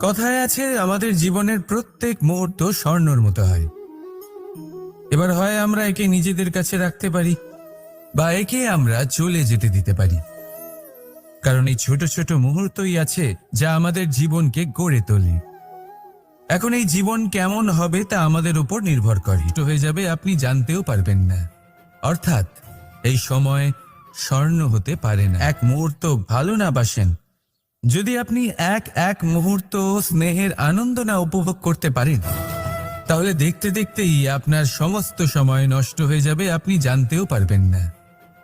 কথায় আছে, আমাদের জীবনের প্রত্যেক মুহূর্ত স্বর্ণর মতো হয়। এবার হয় আমরা একে নিজেদের কাছে রাখতে পারি, বা একে আমরা চলে যেতে দিতে পারি। কারণ এই ছোট ছোট মুহূর্তই আছে যা আমাদের জীবনকে গড়ে তোলে। এখন এই জীবন কেমন হবে তা আমাদের উপর নির্ভর করে। হয়ে যাবে, আপনি জানতেও পারবেন না। অর্থাৎ, এই সময় স্বর্ণ হতে পারে না। এক মুহূর্ত ভালো না বাসেন যদি আপনি এক এক মুহূর্ত স্নেহের আনন্দ না উপভোগ করতে পারেন, তাহলে দেখতে দেখতেই আপনার সমস্ত সময় নষ্ট হয়ে যাবে, আপনি জানতেও পারবেন না।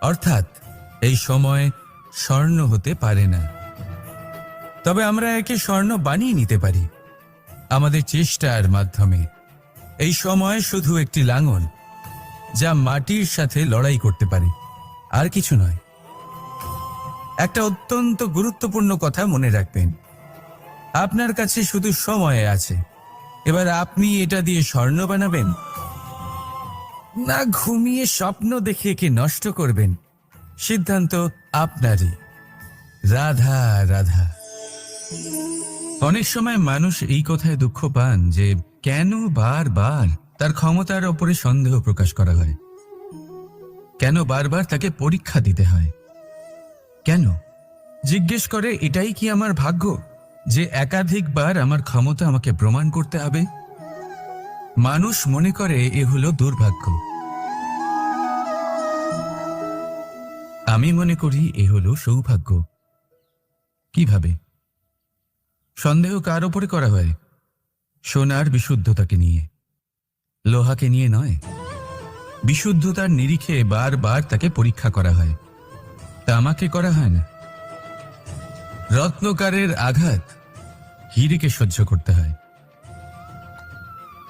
অর্থাৎ এই সময় স্বর্ণ হতে পারে না। তবে আমরা একে স্বর্ণ বানিয়ে নিতে পারি, আমাদের চেষ্টার মাধ্যমে। এই সময় শুধু একটি লাঙল, যা মাটির সাথে লড়াই করতে পারে, আর কিছু নয়। একটা অত্যন্ত গুরুত্বপূর্ণ কথা মনে রাখবেন। আপনার কাছে শুধু সময় আছে। এবার আপনি এটা দিয়ে স্বর্ণ বানাবেন। না ঘুমিয়ে স্বপ্ন দেখে একে নষ্ট করবেন। সিদ্ধান্ত আপনারই। রাধা রাধা। অনেক সময় মানুষ এই কথায় দুঃখ পান যে কেন বারবার তার ক্ষমতার ওপরে সন্দেহ প্রকাশ করা হয়। কেন বারবার তাকে পরীক্ষা দিতে হয়? কেন? জিজ্ঞেস করে, এটাই কি আমার ভাগ্য যে একাধিকবার আমার ক্ষমতা আমাকে প্রমাণ করতে হবে? মানুষ মনে করে, এ হলো দুর্ভাগ্য। আমি মনে করি, এ হলো সৌভাগ্য। কীভাবে? সন্দেহ কার ওপরে করা হয়? সোনার বিশুদ্ধতাকে নিয়ে। লোহাকে নিয়ে নয়। বিশুদ্ধতার নিরিখে বারবার তাকে পরীক্ষা করা হয়। তামাকে করা হয় না। রত্নকারের আঘাত হিরেকে সহ্য করতে হয়।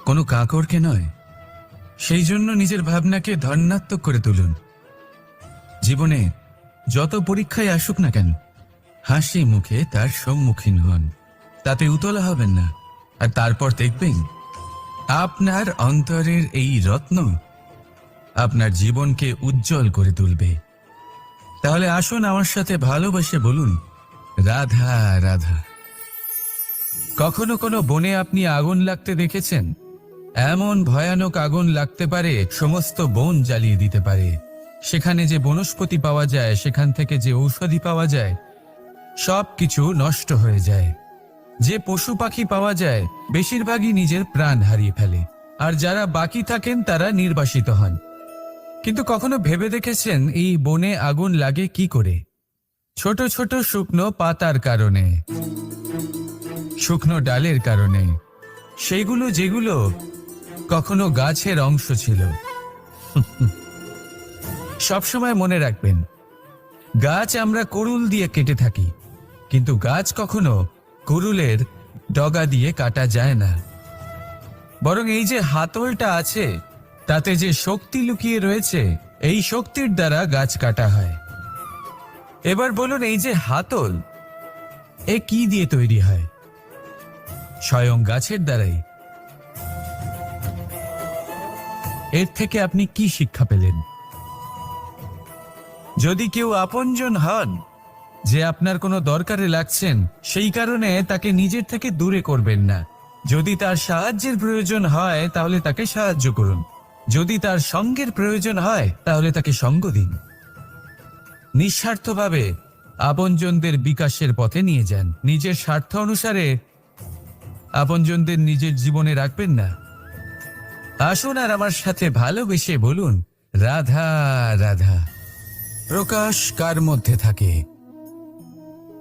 কোনো কাকড়কে নয়, সেই জন্য নিজের ভাবনাকে ধর্নাত্মক করে তুলুন। জীবনে যত পরীক্ষায় আসুক না কেন, হাসি মুখে তার সম্মুখীন হন। তাতে উতলা হবেন না, আর তারপর দেখবেন আপনার অন্তরের এই রত্ন আপনার জীবনকে উজ্জ্বল করে তুলবে। তাহলে আসুন আমার সাথে ভালোবেসে বলুন, রাধা রাধা। কখনো কোনো বনে আপনি আগুন লাগতে দেখেছেন? এমন ভয়ানক আগুন লাগতে পারে, সমস্ত বন জ্বালিয়ে দিতে পারে। সেখানে যে বনস্পতি পাওয়া যায়, সেখান থেকে যে ঔষধি পাওয়া যায় সব কিছু নষ্ট হয়ে যায়। যে পশু পাখি পাওয়া যায়, বেশিরভাগই নিজের প্রাণ হারিয়ে ফেলে। আর যারা বাকি থাকেন, তারা নির্বাসিত হন। কিন্তু কখনো ভেবে দেখেছেন এই বনে আগুন লাগে কি করে? ছোট ছোট শুকনো পাতার কারণে, শুকনো ডালের কারণে। সেইগুলো যেগুলো কখনো গাছের অংশ ছিল। সবসময় মনে রাখবেন, গাছ আমরা কুরুল দিয়ে কেটে থাকি, কিন্তু গাছ কখনো কুরুলের ডগা দিয়ে কাটা যায় না। বরং এই যে হাতলটা আছে তাতে যে শক্তি লুকিয়ে রয়েছে, এই শক্তির দ্বারা গাছ কাটা হয়। এবার বলুন, এই যে হাতল, এ কি দিয়ে তৈরি হয়? স্বয়ং গাছের দ্বারাই। এর থেকে আপনি কি শিক্ষা পেলেন? যদি কেউ আপনজন হন, যে আপনার কোনো দরকারে লাগছেন, সেই কারণে তাকে নিজের থেকে দূরে করবেন না। যদি তার সাহায্যের প্রয়োজন হয়, তাহলে তাকে সাহায্য করুন। যদি তার সঙ্গের প্রয়োজন হয়, তাহলে তাকে সঙ্গ দিন। নিঃস্বার্থভাবে আপনজনদের বিকাশের পথে নিয়ে যান। নিজের স্বার্থ অনুসারে আপনজনদের নিজের জীবনে রাখবেন না। আসুন আর আমার সাথে ভালোবেসে বলুন, রাধা রাধা। প্রকাশ কার মধ্যে থাকে?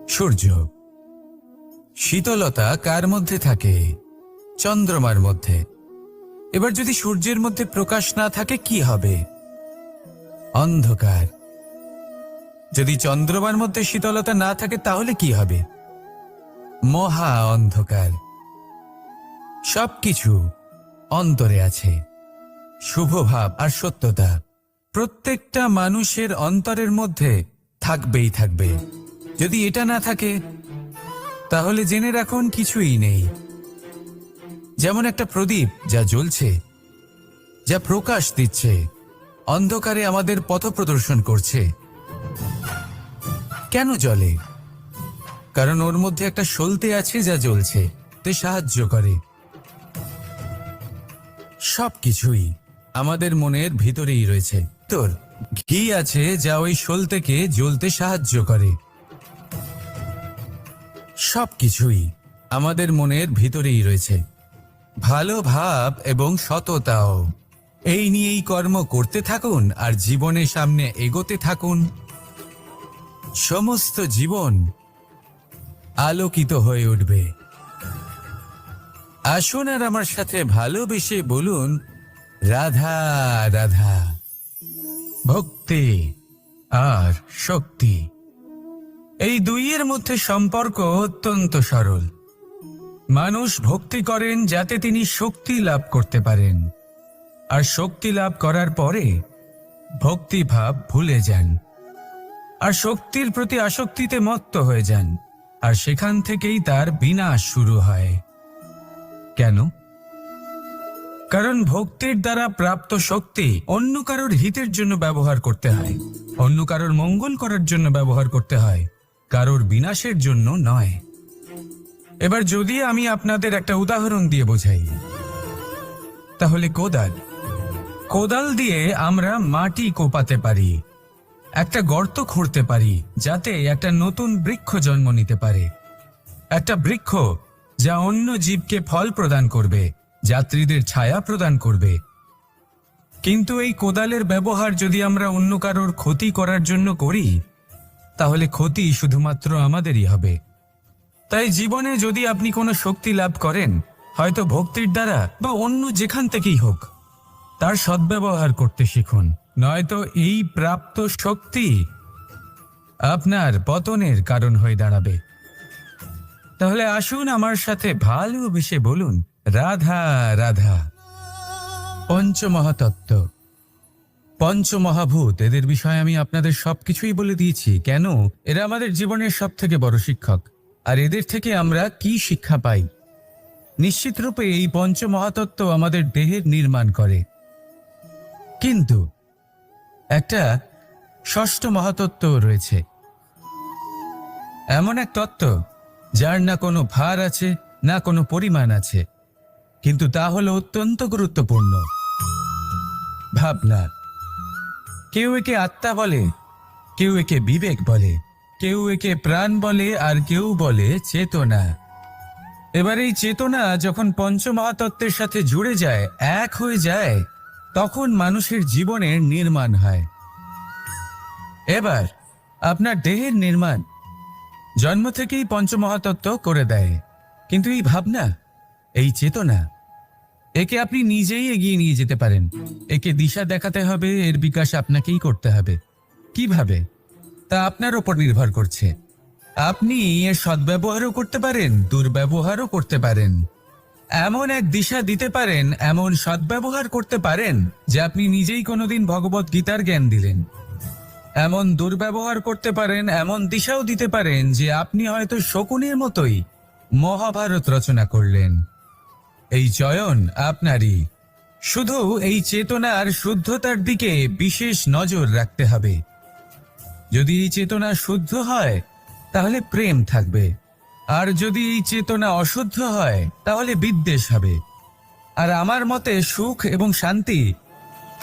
সূর্য। শীতলতা কার মধ্যে থাকে? চন্দ্রমার মধ্যে। এবার যদি সূর্যের মধ্যে প্রকাশ না থাকে, কি হবে? অন্ধকার। যদি চন্দ্রমার মধ্যে শীতলতা না থাকে, তাহলে কি হবে? মহা অন্ধকার। সবকিছু অন্তরে আছে। শুভ ভাব আর সত্যতা। প্রত্যেকটা মানুষের অন্তরের মধ্যে থাকবেই থাকবে। যদি এটা না থাকে, তাহলে জেনে রাখুন, কিছুই নেই। যেমন একটা প্রদীপ যা জ্বলছে, যা প্রকাশ দিচ্ছে, অন্ধকারে আমাদের পথ প্রদর্শন করছে। কেন জ্বলে? কারণ ওর মধ্যে একটা সলতে আছে যা জ্বলছে, তে সাহায্য করে। সবকিছুই আমাদের মনের ভিতরেই রয়েছে। তোর, ঘি আছে যা ওই সলতেকে জ্বলতে সাহায্য করে। সবকিছুই আমাদের মনের ভিতরেই রয়েছে। ভালো ভাব এবং সততাও। এই নিয়েই কর্ম করতে থাকুন আর জীবনের সামনে এগোতে থাকুন। সমস্ত জীবন আলোকিত হয়ে উঠবে। আসুন আর আমার সাথে ভালোবেসে বলুন, রাধা রাধা। ভক্তি আর শক্তি। এই দুইয়ের মধ্যে সম্পর্ক অত্যন্ত সরল। মানুষ ভক্তি করেন যাতে তিনি শক্তি লাভ করতে পারেন। আর শক্তি লাভ করার পরে ভক্তিভাব ভুলে যান। আর শক্তির প্রতি আসক্তিতে মত্ত হয়ে যান। আর সেখান থেকেই তার বিনাশ শুরু হয়। কেন? কারণ ভক্তির দ্বারা প্রাপ্ত শক্তি অন্য কারোর হিতের জন্য ব্যবহার করতে হয়। অন্য কারোর মঙ্গল করার জন্য ব্যবহার করতে হয়। কারোর বিনাশের জন্য নয়। এবার যদি আমি আপনাদের একটা উদাহরণ দিয়ে বোঝাই, তাহলে কোদাল। কোদাল দিয়ে আমরা মাটি কোপাতে পারি, একটা গর্ত খুঁড়তে পারি, যাতে একটা নতুন বৃক্ষ জন্ম নিতে পারে। একটা বৃক্ষ যা অন্য জীবকে ফল প্রদান করবে, যাত্রীদের ছায়া প্রদান করবে। কিন্তু এই কোদালের ব্যবহার যদি আমরা অন্য কারোর ক্ষতি করার জন্য করি, তাহলে ক্ষতি শুধুমাত্র আমাদেরই হবে। তাই জীবনে যদি আপনি কোনো শক্তি লাভ করেন, হয়তো ভক্তির দ্বারা বা অন্য যেখান থেকেই হোক, তার সদ্ব্যবহার করতে শিখুন। নয়তো এই প্রাপ্ত শক্তি আপনার পতনের কারণ হয়ে দাঁড়াবে। তাহলে আসুন আমার সাথে ভালোবেসে বলুন, রাধা রাধা, পঞ্চমহাতত্ত্ব, পঞ্চমহাভূত, এদের বিষয়ে আমি আপনাদের সবকিছুই বলে দিয়েছি। কেন? এরা আমাদের জীবনের সব থেকে বড় শিক্ষক। আর এদের থেকে আমরা কি শিক্ষা পাই? নিশ্চিত রূপে এই পঞ্চমহাতত্ত্ব আমাদের দেহের নির্মাণ করে। কিন্তু একটা ষষ্ঠ মহাতত্ত্ব রয়েছে। এমন এক তত্ত্ব যার না কোনো ভার আছে, না কোনো পরিমাণ আছে, কিন্তু তা হলো অত্যন্ত গুরুত্বপূর্ণ। ভাবনা। কেউ একে আত্মা বলে, কেউ একে বিবেক বলে। কেউ একে প্রাণ বলে আর কেউ বলে চেতনা। এবার এই চেতনা যখন পঞ্চমহাতত্ত্বের সাথে জুড়ে যায়, এক হয়ে যায়, তখন মানুষের জীবনের নির্মাণ হয়। এবার আপনার দেহের নির্মাণ। জন্ম থেকেই পঞ্চমহাতত্ত্ব করে দেয়। কিন্তু এই ভাবনা, এই চেতনা, একে আপনি নিজেই এগিয়ে নিয়ে যেতে পারেন। একে দিশা দেখাতে হবে, এর বিকাশ আপনাকেই করতে হবে। কীভাবে? তা আপনার ওপর নির্ভর করছে। আপনি এর সদ্ব্যবহারও করতে পারেন, দুর্ব্যবহারও করতে পারেন। এমন এক দিশা দিতে পারেন, এমন সদ্ব্যবহার করতে পারেন, যে আপনি নিজেই কোনোদিন ভগবত গীতার জ্ঞান দিলেন। এমন দুর্ব্যবহার করতে পারেন, এমন দিশাও দিতে পারেন, যে আপনি হয়তো শকুনের মতোই মহাভারত রচনা করলেন। এই চয়ন আপনারই। শুধু এই চেতনার শুদ্ধতার দিকে বিশেষ নজর রাখতে হবে। যদি এই চেতনা শুদ্ধ হয়, তাহলে প্রেম থাকবে। আর যদি এই চেতনা অশুদ্ধ হয়, তাহলে বিদ্বেষ হবে। আর আমার মতে সুখ এবং শান্তি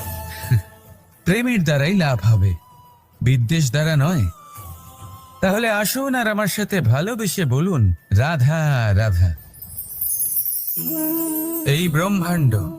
প্রেমের দ্বারাই লাভ হবে। বিদ্বেষ দ্বারা নয়। তাহলে আসুন আর আমার সাথে ভালোবেসে বলুন, রাধা রাধা। এই ব্রহ্মাণ্ড।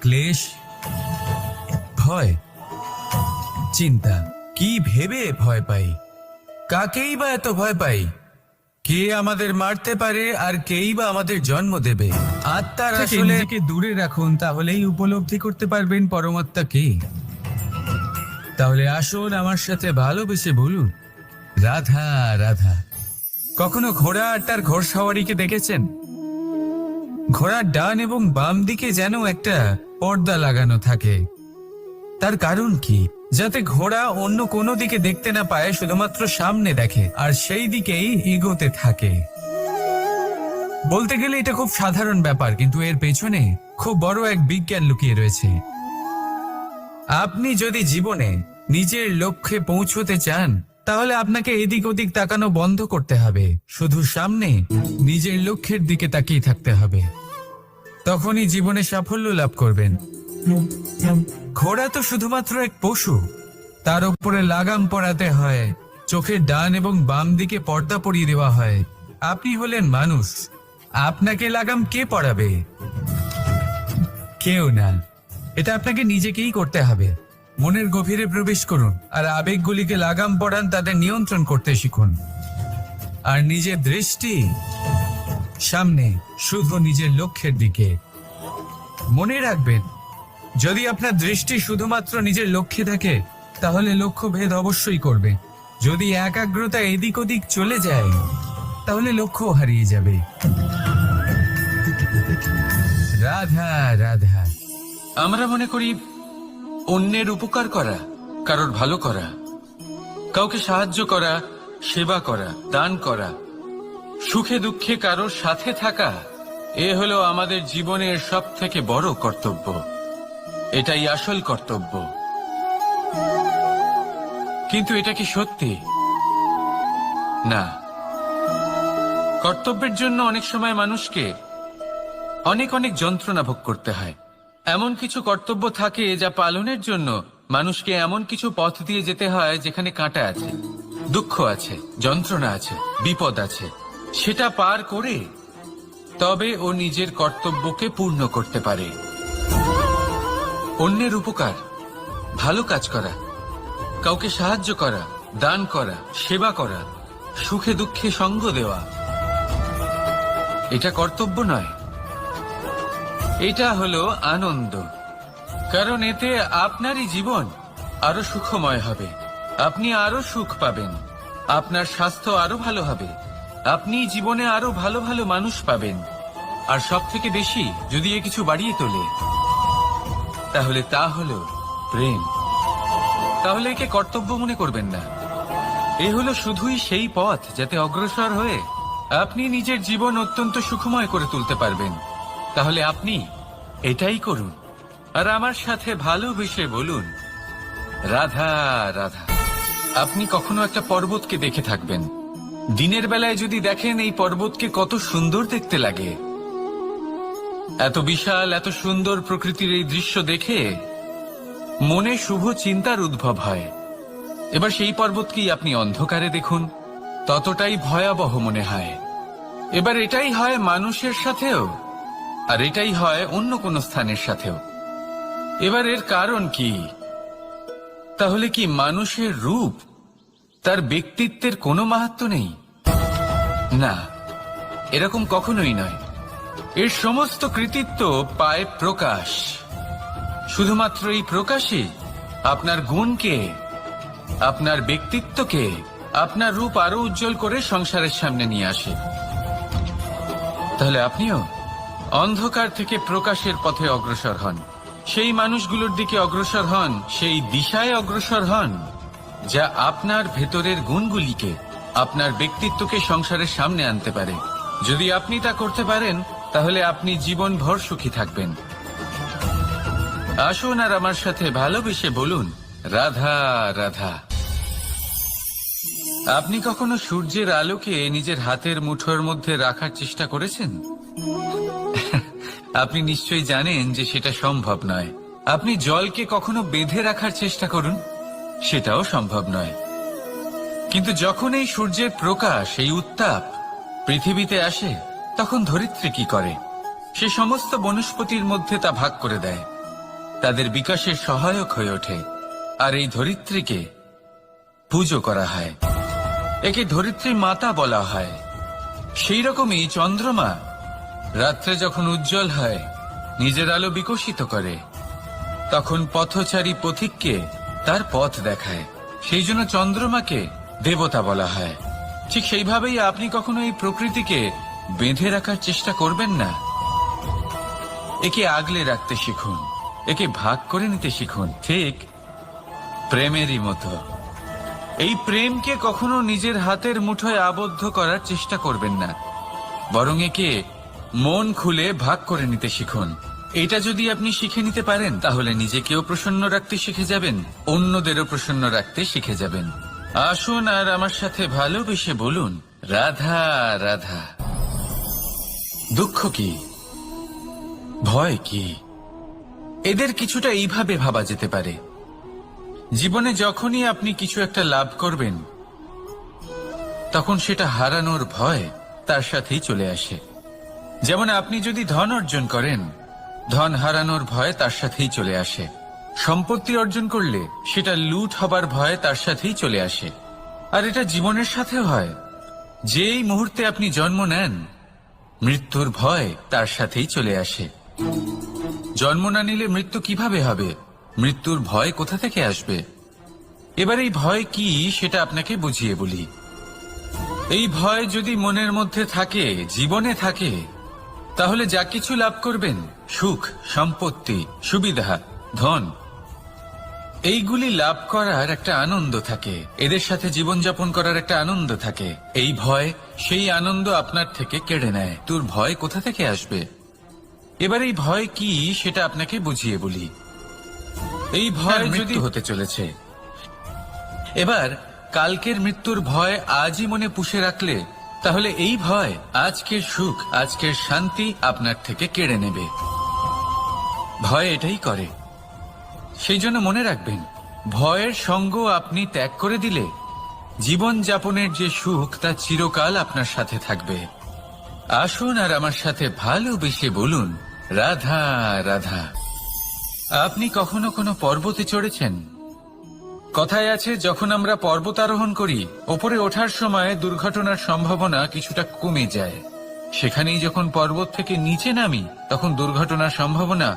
ক্লেশ ভয় চিন্তা। কি ভেবে ভয় পাই? কাকেই বা এত ভয় পাই? কে আমাদের মারতে পারে আর কেই বা আমাদের জন্ম দেবে? আত্মার থেকে আসলে দূরে রাখুন তাহলেই উপলব্ধি করতে পারবেন পরমাত্মা কে। তাহলে আসুন আমার সাথে ভালোবেসে বলুন রাধা রাধা। কখনো ঘোড়া আর তার ঘোড়সওয়ারিকে দেখেছেন? ঘোড়ার ডান এবং বাম দিকে যেন একটা পর্দা লাগানো থাকে। তার কারণ কি? যাতে ঘোড়া অন্য কোনো দিকে দেখতে না পায়, শুধুমাত্র সামনে দেখে, আর সেই দিকেই এগোতে থাকে। বলতে গেলে এটা খুব সাধারণ ব্যাপার, কিন্তু এর পেছনে খুব বড় এক বিজ্ঞান লুকিয়ে রয়েছে। আপনি যদি জীবনে নিজের লক্ষ্যে পৌঁছতে চান, তাহলে আপনাকে এদিক ওদিক তাকানো বন্ধ করতে হবে। শুধু সামনে নিজের লক্ষ্যের দিকে তাকিয়ে থাকতে হবে। তখনই জীবনে সাফল্য লাভ করবেন। ঘোড়া তো শুধুমাত্র এক পশু। তার উপরে লাগাম পরাতে হয় চোখের ডান এবং বাম দিকে পর্দা পরিয়ে দেওয়া হয়। আপনি হলেন মানুষ। আপনাকে লাগাম কে পড়াবে কেউ না। এটা আপনাকে নিজেকেই করতে হবে। মনের গভীরে প্রবেশ করুন আর আবেগগুলিকে লাগাম পরান তাদের নিয়ন্ত্রণ করতে শিখুন। আর নিজের দৃষ্টি সামনে শুধু নিজের লক্ষ্যের দিকে। মনে রাখবেন, যদি আপনার দৃষ্টি শুধুমাত্র নিজের লক্ষ্যে থাকে, তাহলে লক্ষ্য ভেদ অবশ্যই করবে। যদি একাগ্রতা এদিক ওদিক চলে যায়, তাহলে লক্ষ্য হারিয়ে যাবে। রাধা রাধা। আমরা মনে করি অন্যের উপকার করা, কারোর ভালো করা, কাউকে সাহায্য করা, সেবা করা, দান করা সুখে দুঃখে কারোর সাথে থাকা, এ হলো আমাদের জীবনের সব থেকে বড় কর্তব্য। এটাই আসল কর্তব্য। কিন্তু এটা কি সত্যি? না। কর্তব্যের জন্য অনেক সময় মানুষকে অনেক অনেক যন্ত্রণা ভোগ করতে হয়। এমন কিছু কর্তব্য থাকে যা পালনের জন্য মানুষকে এমন কিছু পথ দিয়ে যেতে হয় যেখানে কাঁটা আছে, দুঃখ আছে, যন্ত্রণা আছে, বিপদ আছে। সেটা পার করে তবে ও নিজের কর্তব্যকে পূর্ণ করতে পারে। অন্যের উপকার, ভালো কাজ করা, কাউকে সাহায্য করা, দান করা, সেবা করা, সুখে দুঃখে সঙ্গ দেওয়া। এটা কর্তব্য নয়। এটা হলো আনন্দ, কারণ এতে আপনারই জীবন আরও সুখময় হবে। আপনি আরও সুখ পাবেন। আপনার স্বাস্থ্য আরও ভালো হবে। আপনি জীবনে আরও ভালো ভালো মানুষ পাবেন। আর সব থেকে বেশি যদি এ কিছু বাড়িয়ে তোলে, তাহলে তা হলো প্রেম। তাহলে একে কর্তব্য মনে করবেন না। এ হলো শুধুই সেই পথ যাতে অগ্রসর হয়ে আপনি নিজের জীবন অত্যন্ত সুখময় করে তুলতে পারবেন। তাহলে আপনি এটাই করুন। আর আমার সাথে ভালোবেসে বলুন, রাধা রাধা, আপনি কখনো একটা পর্বতকে দেখে থাকবেন। দিনের বেলায় যদি দেখেন এই পর্বতকে কত সুন্দর দেখতে লাগে। এত বিশাল, এত সুন্দর প্রকৃতির এই দৃশ্য দেখে মনে শুভ চিন্তার উদ্ভব হয়। এবার সেই পর্বতকেই আপনি অন্ধকারে দেখুন, ততটাই ভয়াবহ মনে হয়। এবার এটাই হয় মানুষের সাথেও, আর এটাই হয় অন্য কোনো স্থানের সাথেও। এবার এর কারণ কি? তাহলে কি মানুষের রূপ তার ব্যক্তিত্বের কোনো মাহাত্ম নেই। না, এরকম কখনোই নয়। এর সমস্ত কৃতিত্ব পায় প্রকাশ। শুধুমাত্র এই প্রকাশই আপনার গুণকে, আপনার ব্যক্তিত্বকে, আপনার রূপ আরও উজ্জ্বল করে সংসারের সামনে নিয়ে আসে। তাহলে আপনিও অন্ধকার থেকে প্রকাশের পথে অগ্রসর হন। সেই মানুষগুলোর দিকে অগ্রসর হন, সেই দিশায় অগ্রসর হন। যা আপনার ভেতরের গুণগুলিকে আপনার ব্যক্তিত্বকে সংসারের সামনে আনতে পারে। যদি আপনি তা করতে পারেন, তাহলে আপনি জীবনভর সুখী থাকবেন। আসুন আর আমার সাথে ভালোবেসে বলুন, রাধা রাধা। আপনি কখনো সূর্যের আলোকে নিজের হাতের মুঠোর মধ্যে রাখার চেষ্টা করেছেন? আপনি নিশ্চয়ই জানেন যে সেটা সম্ভব নয়। আপনি জলকে কখনো বেঁধে রাখার চেষ্টা করুন? সেটাও সম্ভব নয়। কিন্তু যখন এই সূর্যের প্রকাশ, এই উত্তাপ পৃথিবীতে আসে, তখন ধরিত্রী কি করে? সে সমস্ত বনস্পতির মধ্যে তা ভাগ করে দেয়। তাদের বিকাশের সহায়ক হয়ে ওঠে, আর এই ধরিত্রীকে পুজো করা হয়। একে ধরিত্রী মাতা বলা হয়। সেই রকমই চন্দ্রমা রাত্রে যখন উজ্জ্বল হয়, নিজের আলো বিকশিত করে, তখন পথচারী পথিককে তার পথ দেখায়। সেই জন্য চন্দ্রমাকে দেবতা বলা হয়। ঠিক সেইভাবেই আপনি কখনো এই প্রকৃতিকে বেঁধে রাখার চেষ্টা করবেন না। একে আগলে রাখতে শিখুন, একে ভাগ করে নিতে শিখুন, ঠিক প্রেমেরই মতো। এই প্রেমকে কখনো নিজের হাতের মুঠোয় আবদ্ধ করার চেষ্টা করবেন না, বরং একে মন খুলে ভাগ করে নিতে শিখুন। এটা যদি আপনি শিখে নিতে পারেন, তাহলে নিজেকেও প্রসন্ন রাখতে শিখে যাবেন, অন্যদেরও প্রসন্ন রাখতে শিখে যাবেন। আসুন আর আমার সাথে ভালোবেসে বলুন, রাধা রাধা। দুঃখ কি? ভয় কি? এদের কিছুটা এইভাবে ভাবা যেতে পারে। জীবনে যখনই আপনি কিছু একটা লাভ করবেন, তখন সেটা হারানোর ভয় তার সাথেই চলে আসে। যেমন আপনি যদি ধন অর্জন করেন ধন হারানোর ভয় তার সাথেই চলে আসে। সম্পত্তি অর্জন করলে সেটা লুট হবার ভয় তার সাথেই চলে আসে। আর এটা জীবনের সাথে হয়। যেই মুহূর্তে আপনি জন্ম নেন, মৃত্যুর ভয় তার সাথেই চলে আসে। জন্ম না নিলে মৃত্যু কীভাবে হবে? মৃত্যুর ভয় কোথা থেকে আসবে? এবার এই ভয় কি সেটা আপনাকে বুঝিয়ে বলি। এই ভয় যদি মনের মধ্যে থাকে, জীবনে থাকে, তাহলে যা কিছু লাভ করবেন সুখ সম্পত্তি সুবিধা ধন এইগুলি লাভ করার একটা আনন্দ থাকে। এদের সাথে জীবনযাপন করার একটা আনন্দ থাকে। এই ভয় সেই আনন্দ আপনার থেকে কেড়ে নেয়। তোর ভয় কোথা থেকে আসবে? এবার এই ভয় কি সেটা আপনাকে বুঝিয়ে বলি। এই ভয় যদি হতে চলেছে। এবার কালকের মৃত্যুর ভয় আজই মনে পুষে রাখলে তাহলে এই ভয় আজকের সুখ আজকের শান্তি আপনার থেকে কেড়ে নেবে। ভয় এটাই করে। সেই জন্য মনে রাখবেন, ভয়ের সঙ্গ আপনি ত্যাগ করে দিলে জীবন যাপনের যে সুখ, তা চিরকাল আপনার সাথে থাকবে। আসুন আর আমার সাথে ভালোবেসে বলুন, রাধা রাধা, আপনি কখনো কোনো পর্বতে চড়েছেন? কথায় আছে, যখন আমরা পর্বতারোহণ করি, ওপরে ওঠার সময় দুর্ঘটনার সম্ভাবনা কিছুটা কমে যায়। সেখানেই যখন পর্বত থেকে নিচে নামি, তখন দুর্ঘটনার সম্ভাবনা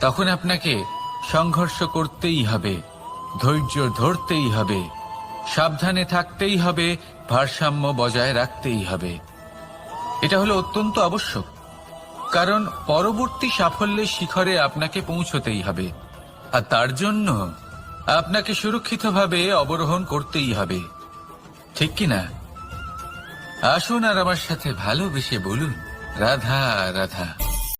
তখন আপনাকে সংঘর্ষ করতেই হবে, ধৈর্য ধরতেই হবে, সাবধানে থাকতেই হবে, ভারসাম্য বজায় রাখতেই হবে। এটা হলো অত্যন্ত আবশ্যক, কারণ পরবর্তী সাফল্যের শিখরে আপনাকে পৌঁছতেই হবে, আর তার জন্য আপনাকে সুরক্ষিতভাবে অবরোহণ করতেই হবে। ঠিক কি না? আসুন আর আমার সাথে ভালোবেসে বলুন, রাধা রাধা।